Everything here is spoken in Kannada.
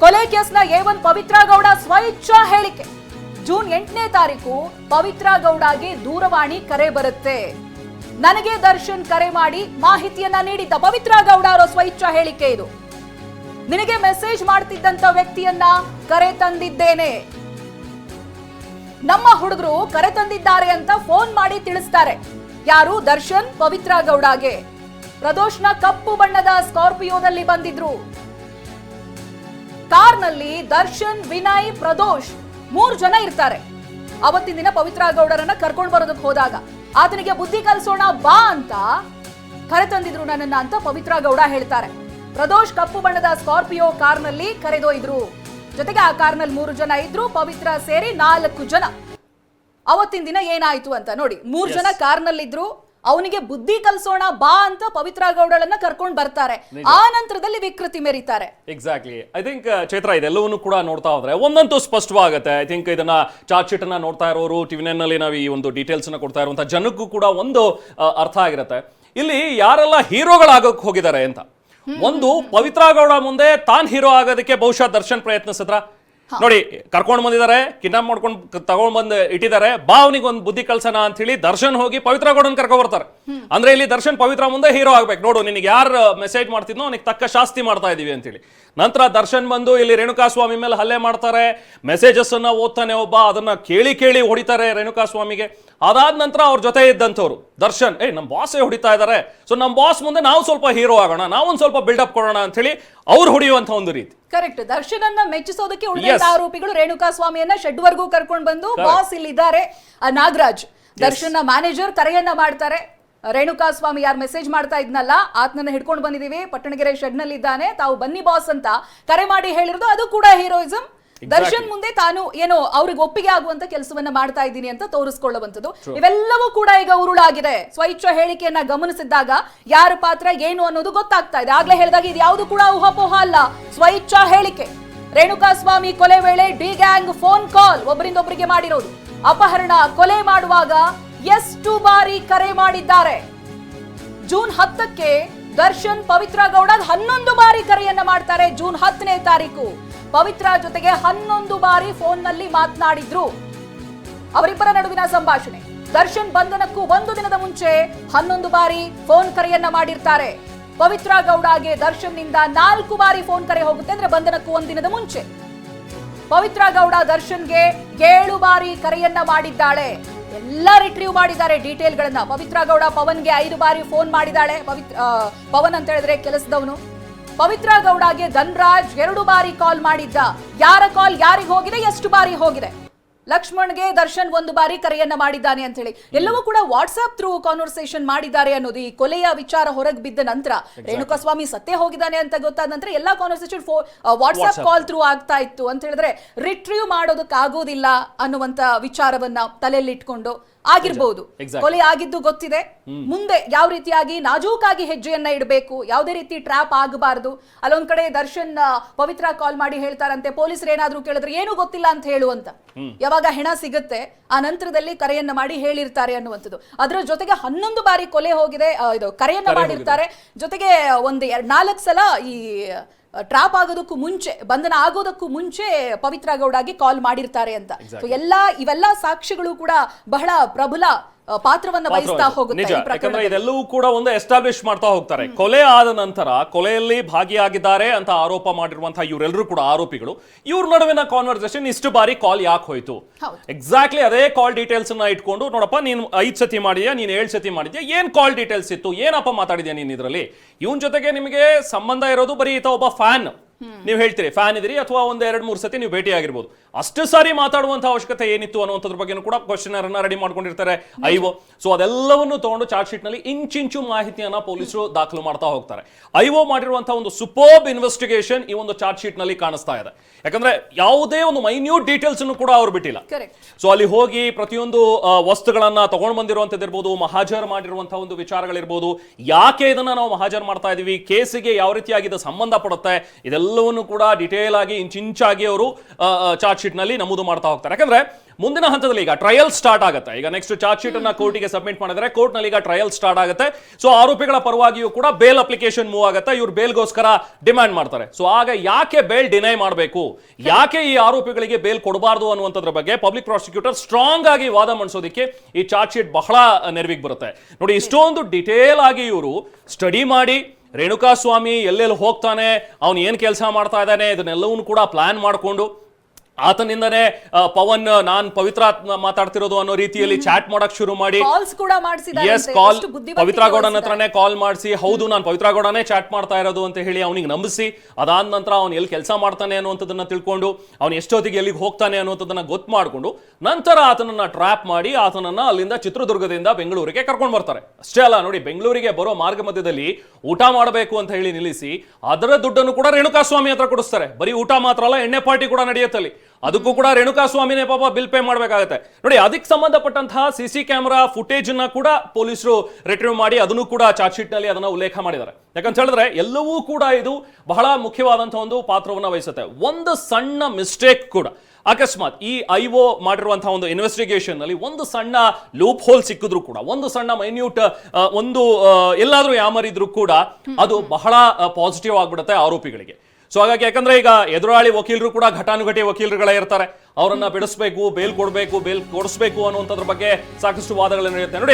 ಕೊಲೆ ಕೇಸ್ನ ಎ ಒನ್ ಪವಿತ್ರ ಗೌಡ ಸ್ವಇಚ್ಛಾ ಹೇಳಿಕೆ. ಜೂನ್ ಎಂಟನೇ ತಾರೀಕು ಪವಿತ್ರ ಗೌಡಗೆ ದೂರವಾಣಿ ಕರೆ ಬರುತ್ತೆ. ನನಗೆ ದರ್ಶನ್ ಕರೆ ಮಾಡಿ ಮಾಹಿತಿಯನ್ನ ನೀಡಿದ್ದ ಪವಿತ್ರ ಗೌಡ ಅವರ ಸ್ವಇಚ್ಛಾ ಹೇಳಿಕೆ ಇದು. ನಿನಗೆ ಮೆಸೇಜ್ ಮಾಡ್ತಿದ್ದಂತ ವ್ಯಕ್ತಿಯನ್ನ ಕರೆ ತಂದಿದ್ದೇನೆ. ನಮ್ಮ ಹುಡುಗರು ಕರೆ ತಂದಿದ್ದಾರೆ ಅಂತ ಫೋನ್ ಮಾಡಿ ತಿಳಿಸ್ತಾರೆ. ಯಾರು? ದರ್ಶನ್ ಪವಿತ್ರ ಗೌಡಗೆ ಪ್ರದೋಷ್ನ ಕಪ್ಪು ಬಣ್ಣದ ಸ್ಕಾರ್ಪಿಯೋದಲ್ಲಿ ಬಂದಿದ್ರು. ಕಾರ್ನಲ್ಲಿ ದರ್ಶನ್ ವಿನಯ್ ಪ್ರದೋಷ್ ಮೂರು ಜನ ಇರ್ತಾರೆ. ಅವತ್ತಿನ ದಿನ ಪವಿತ್ರ ಗೌಡರನ್ನ ಕರ್ಕೊಂಡು ಬರೋದಕ್ಕೆ ಹೋದಾಗ ಆತನಿಗೆ ಬುದ್ಧಿ ಕಲಿಸೋಣ ಬಾ ಅಂತ ಕರೆ ತಂದಿದ್ರು ನನ್ನನ್ನ ಅಂತ ಪವಿತ್ರ ಗೌಡ ಹೇಳ್ತಾರೆ. ಪ್ರದೋಷ್ ಕಪ್ಪು ಬಣ್ಣದ ಸ್ಕಾರ್ಪಿಯೋ ಕಾರ್ನಲ್ಲಿ ಕರೆದೊಯ್ದ್ರು. ಜೊತೆಗೆ ಆ ಕಾರ್ನಲ್ಲಿ ಮೂರು ಜನ ಇದ್ರು ಪವಿತ್ರ ಸೇರಿ ನಾಲ್ಕು ಜನ. ಅವತ್ತಿನ ದಿನ ಏನಾಯ್ತು ಅಂತ ನೋಡಿ ಮೂರು ಜನ ಕಾರ್ನಲ್ಲಿದ್ರು. ಅವನಿಗೆ ಬುದ್ಧಿ ಕಲಿಸೋಣ ಬಾ ಅಂತ ಪವಿತ್ರ ಗೌಡಳನ್ನ ಕರ್ಕೊಂಡ್ ಬರ್ತಾರೆ. ಆ ನಂತರದಲ್ಲಿ ವಿಕೃತಿ ಮೆರೀತಾರೆ. ಎಕ್ಸಾಕ್ಟ್ಲಿ ಐ ಥಿಂಕ್ ಚೈತ್ರ ಇದೆಲ್ಲವನ್ನು ಕೂಡ ನೋಡ್ತಾ ಹೋದ್ರೆ ಒಂದಂತೂ ಸ್ಪಷ್ಟವಾಗುತ್ತೆ. ಐ ಥಿಂಕ್ ಇದನ್ನ ಚಾರ್ಜ್ ಶೀಟ್ ಅನ್ನ ನೋಡ್ತಾ ಇರೋರು ಟಿವಿ ನಲ್ಲಿ ನಾವು ಈ ಒಂದು ಡೀಟೇಲ್ಸ್ ಅನ್ನ ಕೊಡ್ತಾ ಇರುವಂತ ಜನಕ್ಕೂ ಕೂಡ ಒಂದು ಅರ್ಥ ಆಗಿರುತ್ತೆ. ಇಲ್ಲಿ ಯಾರೆಲ್ಲ ಹೀರೋಗಳಾಗಕ್ಕೆ ಹೋಗಿದ್ದಾರೆ ಅಂತ. ಒಂದು ಪವಿತ್ರ ಗೌಡ ಮುಂದೆ ತಾನ್ ಹೀರೋ ಆಗೋದಕ್ಕೆ ಬಹುಶಃ ದರ್ಶನ್ ಪ್ರಯತ್ನಿಸಿದ್ರ? ನೋಡಿ ಕರ್ಕೊಂಡು ಬಂದಿದ್ದಾರೆ ಕಿಡ್ನಾಪ್ ಮಾಡ್ಕೊಂಡು ತಗೊಂಡ್ ಬಂದು ಇಟ್ಟಿದ್ದಾರೆ. ಬಾ ಒಂದು ಬುದ್ಧಿ ಕಲ್ಸನ ಅಂತ ಹೇಳಿ ದರ್ಶನ್ ಹೋಗಿ ಪವಿತ್ರ ಗೌಡನ್ ಕರ್ಕೊಂಡ್ ಬರ್ತಾರೆ. ಅಂದ್ರೆ ಇಲ್ಲಿ ದರ್ಶನ್ ಪವಿತ್ರ ಮುಂದೆ ಹೀರೋ ಆಗ್ಬೇಕು. ನೋಡು ನಿನಗೆ ಯಾರು ಮೆಸೇಜ್ ಮಾಡ್ತಿದ್ನೋ ಅವನಿಗೆ ತಕ್ಕ ಶಾಸ್ತಿ ಮಾಡ್ತಾ ಇದೀವಿ ಅಂತೇಳಿ ನಂತರ ದರ್ಶನ್ ಬಂದು ಇಲ್ಲಿ ರೇಣುಕಾ ಸ್ವಾಮಿ ಮೇಲೆ ಹಲ್ಲೆ ಮಾಡ್ತಾರೆ. ಮೆಸೇಜಸ್ ಅನ್ನ ಓದ್ತಾನೆ ಒಬ್ಬ ಅದನ್ನ ಕೇಳಿ ಕೇಳಿ ಹೊಡಿತಾರೆ ರೇಣುಕಾ ಸ್ವಾಮಿಗೆ ಅದಾದ ನಂತರ ಅವ್ರ ಜೊತೆ ಇದ್ದಂಥವ್ರು ದರ್ಶನ್. ಏ ನಮ್ಮ ಬಾಸೇ ಹೊಡಿತಾ ಇದ್ದಾರೆ ಸೊ ನಮ್ಮ ಬಾಸ್ ಮುಂದೆ ನಾವು ಸ್ವಲ್ಪ ಹೀರೋ ಆಗೋಣ ನಾವೊಂದು ಸ್ವಲ್ಪ ಬಿಲ್ಡಪ್ ಕೊಡೋಣ ಅಂತ ಹೇಳಿ ಅವ್ರು ಹೊಡಿಯುವಂತ ಒಂದು ರೀತಿ. ಕರೆಕ್ಟ್ ದರ್ಶನನ್ನ ಮೆಚ್ಚಿಸೋದಕ್ಕೆ Yes. ಆರೋಪಿಗಳು ರೇಣುಕಾ ಸ್ವಾಮಿಯನ್ನ ಶೆಡ್ ವರ್ಗೂ ಕರ್ಕೊಂಡು ಬಂದು ಬಾಸ್ ಇಲ್ಲಿದ್ದಾರೆ. ನಾಗರಾಜ್. ನ ಮ್ಯಾನೇಜರ್ ಕರೆಯನ್ನ ಮಾಡ್ತಾರೆ. ರೇಣುಕಾ ಸ್ವಾಮಿ ಯಾರು ಮೆಸೇಜ್ ಮಾಡ್ತಾ ಇದ್ನಲ್ಲ ಆತನನ್ನ ಹಿಡ್ಕೊಂಡು ಬಂದಿದೀವಿ ಪಟ್ಟಣಗೆರೆ ಶೆಡ್ನಲ್ಲಿ ಇದ್ದಾನೆ ತಾವು ಬನ್ನಿ ಬಾಸ್ ಅಂತ ಕರೆ ಮಾಡಿ ಹೇಳಿರೋದು ಅದು ಕೂಡ ಹೀರೋಯಿಸಂ ದರ್ಶನ್ ಮುಂದೆ ತಾನು ಏನೋ ಅವ್ರಿಗೆ ಒಪ್ಪಿಗೆ ಆಗುವಂತ ಕೆಲಸವನ್ನ ಮಾಡ್ತಾ ಇದ್ದೀನಿ ಅಂತ ತೋರಿಸ್ಕೊಳ್ಳುವಂಥದ್ದು. ಇವೆಲ್ಲವೂ ಕೂಡ ಈಗ ಉರುಳಾಗಿದೆ. ಸ್ವಚ್ಛ ಹೇಳಿಕೆಯನ್ನ ಗಮನಿಸಿದಾಗ ಯಾರ ಪಾತ್ರ ಏನು ಅನ್ನೋದು ಗೊತ್ತಾಗ್ತಾ ಇದೆ. ಆಗ್ಲೇ ಹೇಳಿದಾಗ ಇದು ಯಾವುದು ಕೂಡ ಊಹಾಪೋಹ ಅಲ್ಲ. ಸ್ವಚ್ಛ ಹೇಳಿಕೆ. ರೇಣುಕಾ ಸ್ವಾಮಿ ಕೊಲೆ ವೇಳೆ ಡಿ ಗ್ಯಾಂಗ್ ಫೋನ್ ಕಾಲ್ ಒಬ್ಬರಿಂದ ಒಬ್ಬರಿಗೆ ಮಾಡಿರೋದು. ಅಪಹರಣ ಕೊಲೆ ಮಾಡುವಾಗ ಎಷ್ಟು ಬಾರಿ ಕರೆ ಮಾಡಿದ್ದಾರೆ. ಜೂನ್ ಹತ್ತಕ್ಕೆ ದರ್ಶನ್ ಪವಿತ್ರ ಗೌಡ ಹನ್ನೊಂದು ಬಾರಿ ಕರೆಯನ್ನ ಮಾಡ್ತಾರೆ ಜೂನ್ ಹತ್ತನೇ ತಾರೀಕು. ಪವಿತ್ರ ಜೊತೆಗೆ ಹನ್ನೊಂದು ಬಾರಿ ಫೋನ್ನಲ್ಲಿ ಮಾತನಾಡಿದ್ರು. ಅವರಿಬ್ಬರ ನಡುವಿನ ಸಂಭಾಷಣೆ. ದರ್ಶನ್ ಬಂಧನಕ್ಕೂ ಒಂದು ದಿನದ ಮುಂಚೆ ಹನ್ನೊಂದು ಬಾರಿ ಫೋನ್ ಕರೆಯನ್ನ ಮಾಡಿರ್ತಾರೆ. ಪವಿತ್ರ ಗೌಡಗೆ ದರ್ಶನ್ನಿಂದ ನಾಲ್ಕು ಬಾರಿ ಫೋನ್ ಕರೆ ಹೋಗುತ್ತೆ ಅಂದ್ರೆ ಬಂಧನಕ್ಕೂ ಒಂದಿನದ ದಿನದ ಮುಂಚೆ. ಪವಿತ್ರ ಗೌಡ ದರ್ಶನ್ಗೆ ಏಳು ಬಾರಿ ಕರೆಯನ್ನ ಮಾಡಿದ್ದಾಳೆ. ಎಲ್ಲ ರಿಟ್ರೀವ್ ಮಾಡಿದ್ದಾರೆ ಡೀಟೇಲ್ ಗಳನ್ನ ಪವಿತ್ರ ಗೌಡ ಪವನ್ಗೆ ಐದು ಬಾರಿ ಫೋನ್ ಮಾಡಿದ್ದಾಳೆ. ಪವಿತ್ರ ಪವನ್ ಅಂತ ಹೇಳಿದ್ರೆ ಕೆಲಸದವನು. ಪವಿತ್ರ ಗೌಡಗೆ ಧನ್ರಾಜ್ ಎರಡು ಬಾರಿ ಕಾಲ್ ಮಾಡಿದ್ದ. ಯಾರ ಕಾಲ್ ಯಾರಿಗೆ ಹೋಗಿದೆ? ಎಷ್ಟು ಬಾರಿ ಹೋಗಿದೆ? ಲಕ್ಷ್ಮಣ್ಗೆ ದರ್ಶನ್ ಒಂದು ಬಾರಿ ಕರೆಯನ್ನ ಮಾಡಿದ್ದಾನೆ ಅಂತ ಹೇಳಿ ಎಲ್ಲವೂ ಕೂಡ ವಾಟ್ಸ್ಆಪ್ ಥ್ರೂ ಕಾನ್ವರ್ಸೇಷನ್ ಮಾಡಿದ್ದಾರೆ ಅನ್ನೋದು ಈ ಕೊಲೆಯ ವಿಚಾರ ಹೊರಗೆ ಬಿದ್ದ ನಂತರ. ರೇಣುಕಾಸ್ವಾಮಿ ಸತ್ತೇ ಹೋಗಿದ್ದಾನೆ ಅಂತ ಗೊತ್ತಾದ ನಂತರ ಎಲ್ಲಾ ಕಾನ್ವರ್ಸೇಷನ್ ವಾಟ್ಸ್ಆಪ್ ಕಾಲ್ ಥ್ರೂ ಆಗ್ತಾ ಇತ್ತು. ಅಂತ ಹೇಳಿದ್ರೆ ರಿಟ್ರೀವ್ ಮಾಡೋದಕ್ಕಾಗೋದಿಲ್ಲ ಅನ್ನುವಂತ ವಿಚಾರವನ್ನ ತಲೆಯಲ್ಲಿ ಇಟ್ಕೊಂಡು ಆಗಿರ್ಬೋದು. Exactly. ಕೊಲೆ ಆಗಿದ್ದು ಗೊತ್ತಿದೆ. ಮುಂದೆ ಯಾವ ರೀತಿಯಾಗಿ ನಾಜೂಕಾಗಿ ಹೆಜ್ಜೆಯನ್ನ ಇಡಬೇಕು ಯಾವುದೇ ರೀತಿ ಟ್ರ್ಯಾಪ್ ಆಗಬಾರದು ಅಲ್ಲೊಂದ್ ಕಡೆ ದರ್ಶನ್ ಪವಿತ್ರ ಕಾಲ್ ಮಾಡಿ ಹೇಳ್ತಾರಂತೆ ಪೊಲೀಸರು ಏನಾದ್ರೂ ಕೇಳಿದ್ರೆ ಏನು ಗೊತ್ತಿಲ್ಲ ಅಂತ ಹೇಳು ಅಂತ. ಯಾವಾಗ ಹೆಣ ಸಿಗುತ್ತೆ ಆ ನಂತರದಲ್ಲಿ ಕರೆಯನ್ನ ಮಾಡಿ ಹೇಳಿರ್ತಾರೆ ಅನ್ನುವಂಥದ್ದು. ಅದರ ಜೊತೆಗೆ ಹನ್ನೊಂದು ಬಾರಿ ಕೊಲೆ ಹೋಗಿದೆ ಇದು ಕರೆಯನ್ನ ಮಾಡಿರ್ತಾರೆ. ಜೊತೆಗೆ ಒಂದು ಎರಡ್ ನಾಲ್ಕು ಸಲ ಈ ಟ್ರಾಪ್ ಆಗೋದಕ್ಕೂ ಮುಂಚೆ ಬಂಧನ ಆಗೋದಕ್ಕೂ ಮುಂಚೆ ಪವಿತ್ರ ಗೌಡಗೆ ಕಾಲ್ ಮಾಡಿರ್ತಾರೆ ಅಂತ. ಎಲ್ಲ ಎಲ್ಲಾ ಇವೆಲ್ಲ ಸಾಕ್ಷಿಗಳು ಕೂಡ ಬಹಳ ಪ್ರಬಲ ಪಾತ್ರವನ್ನ ವಹಿಸ್ತಾ ಹೋಗುತ್ತೆ ನಿಜ. ಈ ಯಾಕಂದ್ರೆ ಪ್ರಕರಣದಲ್ಲಿ. ಇದೆಲ್ಲವೂ ಕೂಡ ಒಂದು ಎಸ್ಟಾಬ್ಲಿಷ್ ಮಾಡ್ತಾ ಹೋಗ್ತಾರೆ. ಕೊಲೆ ಆದ ನಂತರ ಕೊಲೆಯಲ್ಲಿ ಭಾಗಿಯಾಗಿದ್ದಾರೆ ಅಂತ ಆರೋಪ ಮಾಡಿರುವಂತಹ ಇವರೆಲ್ಲರೂ ಕೂಡ ಆರೋಪಿಗಳು. ಇವ್ರ ನಡುವಿನ ಕಾನ್ವರ್ಸೇಷನ್ ಇಷ್ಟು ಬಾರಿ ಕಾಲ್ ಯಾಕೆ ಹೋಯ್ತು? ಹೌದು. ಎಕ್ಸಾಕ್ಟ್ಲಿ ಅದೇ ಕಾಲ್ ಡೀಟೇಲ್ಸ್ ಅನ್ನ ಇಟ್ಕೊಂಡು ನೋಡಪ್ಪ ನೀನು ಐದ್ ಸತಿ ಮಾಡಿದ್ಯಾ ನೀನ್ ಏಳ್ ಸತಿ ಮಾಡಿದ್ಯಾ ಏನ್ ಕಾಲ್ ಡೀಟೇಲ್ಸ್ ಇತ್ತು ಏನಪ್ಪ ಮಾತಾಡಿದ್ಯಾ ನೀನ್ ಇದರಲ್ಲಿ? ಇವನ್ ಜೊತೆಗೆ ನಿಮಗೆ ಸಂಬಂಧ ಇರೋದು ಬರೀ ಈತ ಒಬ್ಬ ಫ್ಯಾನ್ ನೀವು ಹೇಳ್ತೀರಿ ಫ್ಯಾನ್ ಇದ್ರಿ ಅಥವಾ ಒಂದ್ ಎರಡ್ ಮೂರು ಸತಿ ನೀವು ಭೇಟಿ ಆಗಿರ್ಬೋದು ಅಷ್ಟು ಸಾರಿ ಮಾತಾಡುವಂತ ಅವಶ್ಯಕತೆ ಏನಿತ್ತು ಅನ್ನುವಂಥದ್ರ ಬಗ್ಗೆನೂ ಕೂಡ ಕ್ವಶನ್ ಅನ್ನ ರೆಡಿ ಮಾಡ್ಕೊಂಡಿರ್ತಾರೆ. ಐಒ ಸೊ ಅದೆಲ್ಲವನ್ನು ತಗೊಂಡು ಚಾರ್ಟ್ ಶೀಟ್ನಲ್ಲಿ ಇಂಚಿಂಚು ಮಾಹಿತಿಯನ್ನ ಪೊಲೀಸರು ದಾಖಲು ಮಾಡ್ತಾ ಹೋಗ್ತಾರೆ. ಐಒ ಮಾಡಿರುವಂತಹ ಒಂದು ಸುಪೋಬ್ ಇನ್ವೆಸ್ಟಿಗೇಷನ್ ಈ ಒಂದು ಚಾರ್ಜ್ ಶೀಟ್ನಲ್ಲಿ ಕಾಣಿಸ್ತಾ ಇದೆ. ಯಾಕಂದ್ರೆ ಯಾವುದೇ ಒಂದು ಮೈನ್ಯೂಟ್ ಡೀಟೇಲ್ಸ್ ಅನ್ನು ಕೂಡ ಅವ್ರು ಬಿಟ್ಟಿಲ್ಲ. ಸೊ ಅಲ್ಲಿ ಹೋಗಿ ಪ್ರತಿಯೊಂದು ವಸ್ತುಗಳನ್ನ ತಗೊಂಡ್ ಬಂದಿರುವಂತದ್ದಿರ್ಬೋದು ಮಹಾಜರ್ ಮಾಡಿರುವಂತಹ ಒಂದು ವಿಚಾರಗಳಿರ್ಬೋದು ಯಾಕೆ ಇದನ್ನ ನಾವು ಮಹಾಜರ್ ಮಾಡ್ತಾ ಇದೀವಿ ಕೇಸಿಗೆ ಯಾವ ರೀತಿಯಾಗಿ ಇದು ಸಂಬಂಧ ಪಡುತ್ತೆ ಇದೆಲ್ಲವನ್ನು ಕೂಡ ಡಿಟೇಲ್ ಆಗಿ ಇಂಚಿಂಚಾಗಿ ಅವರು ಚಾರ್ಜ್ ಶೀಟ್ ನಲ್ಲಿ ನಮೂದು ಮಾಡ್ತಾ ಹೋಗ್ತಾರೆ. ಯಾಕಂದ್ರೆ ಮುಂದಿನ ಹಂತದಲ್ಲಿ ಈಗ ಟ್ರಯಲ್ ಸ್ಟಾರ್ಟ್ ಆಗುತ್ತೆ. ಈಗ ನೆಕ್ಸ್ಟ್ ಚಾರ್ಜ್ ಶೀಟ್ ಅನ್ನ ಕೋರ್ಟಿಗೆ ಸಬ್ಮಿಟ್ ಮಾಡಿದ್ರೆ ಕೋರ್ಟ್ನಲ್ಲಿ ಈಗ ಟ್ರಯಲ್ ಸ್ಟಾರ್ಟ್ ಆಗುತ್ತೆ. ಸೊ ಆರೋಪಿಗಳ ಪರವಾಗಿಯೂ ಕೂಡ ಬೇಲ್ ಅಪ್ಲಿಕೇಶನ್ ಮೂವ್ ಆಗುತ್ತೆ. ಇವ್ರು ಬೇಲ್ಗೋಸ್ಕರ ಡಿಮ್ಯಾಂಡ್ ಮಾಡ್ತಾರೆ. ಸೊ ಆಗ ಯಾಕೆ ಬೇಲ್ ಡಿನೈ ಮಾಡಬೇಕು? ಯಾಕೆ ಈ ಆರೋಪಿಗಳಿಗೆ ಬೇಲ್ ಕೊಡಬಾರ್ದು ಅನ್ನುವಂಥದ್ರ ಬಗ್ಗೆ ಪಬ್ಲಿಕ್ ಪ್ರಾಸಿಕ್ಯೂಟರ್ ಸ್ಟ್ರಾಂಗ್ ಆಗಿ ವಾದ ಮಂಡಿಸೋದಕ್ಕೆ ಈ ಚಾರ್ಜ್ ಶೀಟ್ ಬಹಳ ನೆರವಿಗೆ ಬರುತ್ತೆ. ನೋಡಿ ಇಷ್ಟೊಂದು ಡಿಟೇಲ್ ಆಗಿ ಇವರು ಸ್ಟಡಿ ಮಾಡಿ ರೇಣುಕಾ ಸ್ವಾಮಿ ಎಲ್ಲೆಲ್ಲಿ ಹೋಗ್ತಾನೆ ಅವನು ಏನು ಕೆಲಸ ಮಾಡ್ತಾ ಇದ್ದಾನೆ ಇದನ್ನೆಲ್ಲವನ್ನು ಕೂಡ ಪ್ಲಾನ್ ಮಾಡಿಕೊಂಡು ಆತನಿಂದನೇ ಪವನ್ ನಾನ್ ಪವಿತ್ರ ಮಾತಾಡ್ತಿರೋದು ಅನ್ನೋ ರೀತಿಯಲ್ಲಿ ಚಾಟ್ ಮಾಡಕ್ ಶುರು ಮಾಡಿ. ಎಸ್ ಕಾಲ್ ಪವಿತ್ರ ಗೌಡನ ಹತ್ರನೇ ಕಾಲ್ ಮಾಡಿಸಿ ಹೌದು ನಾನು ಪವಿತ್ರ ಗೌಡನೇ ಚಾಟ್ ಮಾಡ್ತಾ ಇರೋದು ಅಂತ ಹೇಳಿ ಅವನಿಗೆ ನಂಬಿಸಿ ಅದಾದ ನಂತರ ಅವ್ನು ಎಲ್ಲಿ ಕೆಲಸ ಮಾಡ್ತಾನೆ ಅನ್ನುವಂಥದ್ದನ್ನ ತಿಳ್ಕೊಂಡು ಅವ್ನು ಎಷ್ಟೊತ್ತಿಗೆ ಎಲ್ಲಿಗೆ ಹೋಗ್ತಾನೆ ಅನ್ನುವಂಥದ್ದನ್ನ ಗೊತ್ತು ಮಾಡಿಕೊಂಡು ನಂತರ ಆತನನ್ನ ಟ್ರ್ಯಾಪ್ ಮಾಡಿ ಆತನನ್ನ ಅಲ್ಲಿಂದ ಚಿತ್ರದುರ್ಗದಿಂದ ಬೆಂಗಳೂರಿಗೆ ಕರ್ಕೊಂಡು ಬರ್ತಾರೆ. ಅಷ್ಟೇ ಅಲ್ಲ ನೋಡಿ ಬೆಂಗಳೂರಿಗೆ ಬರೋ ಮಾರ್ಗ ಮಧ್ಯದಲ್ಲಿ ಊಟ ಮಾಡಬೇಕು ಅಂತ ಹೇಳಿ ನಿಲ್ಲಿಸಿ ಅದರ ದುಡ್ಡನ್ನು ಕೂಡ ರೇಣುಕಾಸ್ವಾಮಿ ಹತ್ರ ಕೊಡಿಸ್ತಾರೆ. ಬರೀ ಊಟ ಮಾತ್ರ ಅಲ್ಲ ಎಣ್ಣೆ ಪಾರ್ಟಿ ಕೂಡ ನಡೆಯುತ್ತೆ ಅಲ್ಲಿ ಅದಕ್ಕೂ ಕೂಡ ರೇಣುಕಾ ಸ್ವಾಮಿನೇ ಪಾಪ ಬಿಲ್ ಪೇ ಮಾಡಬೇಕಾಗುತ್ತೆ. ನೋಡಿ, ಅದಕ್ಕೆ ಸಂಬಂಧಪಟ್ಟಂತಹ ಸಿ ಸಿ ಕ್ಯಾಮೆರಾ ಫುಟೇಜ್ ಕೂಡ ಪೊಲೀಸರು ರಿಟ್ರೀವ್ ಮಾಡಿ ಅದನ್ನು ಕೂಡ ಚಾರ್ಜ್ ಶೀಟ್ನಲ್ಲಿ ಅದನ್ನ ಉಲ್ಲೇಖ ಮಾಡಿದ್ದಾರೆ. ಯಾಕಂತ ಹೇಳಿದ್ರೆ, ಎಲ್ಲವೂ ಕೂಡ ಇದು ಬಹಳ ಮುಖ್ಯವಾದಂತಹ ಒಂದು ಪಾತ್ರವನ್ನ ವಹಿಸುತ್ತೆ. ಒಂದು ಸಣ್ಣ ಮಿಸ್ಟೇಕ್ ಕೂಡ. ಅಕಸ್ಮಾತ್ ಈ ಐ ಒ ಮಾಡಿರುವಂತಹ ಒಂದು ಇನ್ವೆಸ್ಟಿಗೇಷನ್ನಲ್ಲಿ ಒಂದು ಸಣ್ಣ ಲೂಪ್ ಹೋಲ್ ಸಿಕ್ಕಿದ್ರು ಕೂಡ, ಒಂದು ಸಣ್ಣ ಮೈನ್ಯೂಟ್ ಒಂದು ಎಲ್ಲಾದ್ರೂ ಯಾಮರಿದ್ರು ಕೂಡ ಅದು ಬಹಳ ಪಾಸಿಟಿವ್ ಆಗ್ಬಿಡುತ್ತೆ ಆರೋಪಿಗಳಿಗೆ. ಸೊ ಹಾಗಾಗಿ ಯಾಕಂದ್ರೆ ಈಗ ಎದುರಾಳಿ ವಕೀಲರು ಕೂಡ ಘಟಾನುಘಟಿ ವಕೀಲರುಗಳೇ ಇರ್ತಾರೆ. ಅವರನ್ನ ಬಿಡಿಸ್ಬೇಕು ಬೇಲ್ ಕೊಡಬೇಕು ಬೇಲ್ ಕೊಡಿಸ್ಬೇಕು ಅನ್ನುವಂಥದ್ರ ಬಗ್ಗೆ ಸಾಕಷ್ಟು ವಾದಗಳು ನಡೆಯುತ್ತೆ. ನೋಡಿ